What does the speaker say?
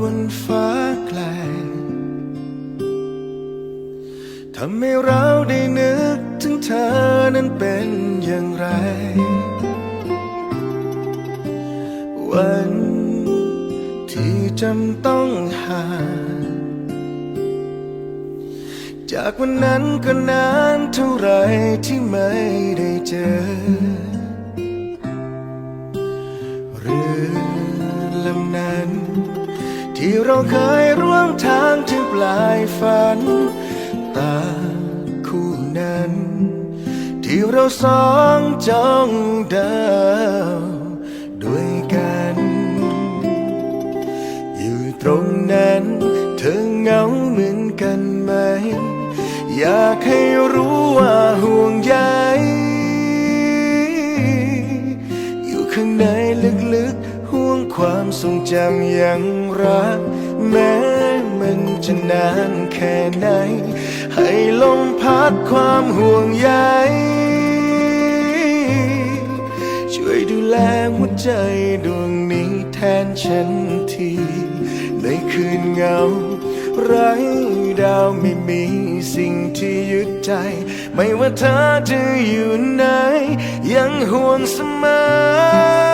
บนฟ้าไกลทำให้เราได้นึกถึงเธอนั้นเป็นอย่างไร วันที่จำต้องห่างจากวันนั้นก็นานเท่าไรที่ไม่ได้เจอ เรือลำนั้น ที่เราเคยร่วมทางถึงปลายฝัน ตาคู่นั้น ที่เราสองจ้องเดาวด้วยกัน อยู่ตรงนั้นเธอเหงาเหมือนกันไหม อยากให้รู้ว่าห่วงใยอยู่ข้างในลึกๆ ห่วงความทรงจำยังรัก แม้มันจะนานแค่ไหน ให้ลมพัดความห่วงใยช่วยดูแลหัวใจดวงนี้แทนฉันที ในคืนเงา ไร้ดาวไม่มีสิ่งที่ยึดใจ ไม่ว่าเธอจะอยู่ไหน ยังห่วงเสมอ